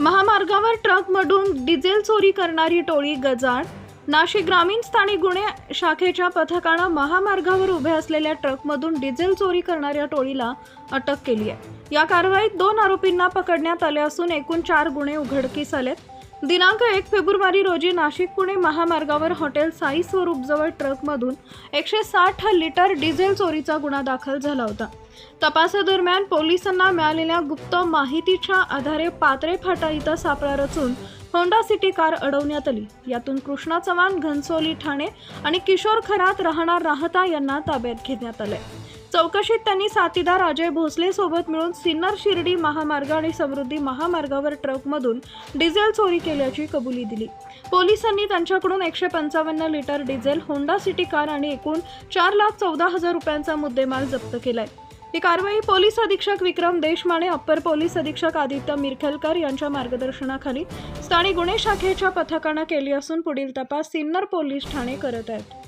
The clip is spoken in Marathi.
महामार्गावर ट्रकमधून डिझेल चोरी करणारी टोळी गजाड नाशिक ग्रामीण स्थानिक गुन्हे शाखेच्या पथकानं महामार्गावर उभ्या असलेल्या ट्रकमधून डिझेल चोरी करणाऱ्या टोळीला अटक केली आहे. या कारवाईत दोन आरोपींना पकडण्यात आले असून एकूण चार गुन्हे उघडकीस आलेत. दिनांक एक फेब्रुवारी रोजी नाशिक पुणे महामार्गावर हॉटेल साई स्वरूपजवळ ट्रकमधून एकशे साठ लिटर डिझेल चोरीचा गुन्हा दाखल झाला होता. तपासादरम्यान पोलिसांना मिळालेल्या गुप्त माहितीच्या आधारे पात्रे फाटा इथं सापळा रचून होंडा सिटी कार अडवण्यात आली. यातून कृष्णा चव्हाण घनसोली ठाणे आणि किशोर खरात राहणार राहता यांना ताब्यात घेण्यात आले चौकशीत त्यांनी साथीदार अजय भोसलेसोबत मिळून सिन्नर शिर्डी महामार्ग आणि समृद्धी महामार्गावर ट्रकमधून डिझेल चोरी केल्याची कबुली दिली. पोलिसांनी त्यांच्याकडून एकशे पंचावन्न litre diesel Honda City car आणि एकूण चार लाख चौदा हजार रुपयांचा मुद्देमाल जप्त केलाय. ही कारवाई पोलीस अधीक्षक विक्रम देशमाने अप्पर पोलीस अधीक्षक आदित्य मिरखेलकर यांच्या मार्गदर्शनाखाली स्थानिक गुन्हे शाखेच्या पथकानं केली असून पुढील तपास सिन्नर पोलीस ठाणे करत आहेत.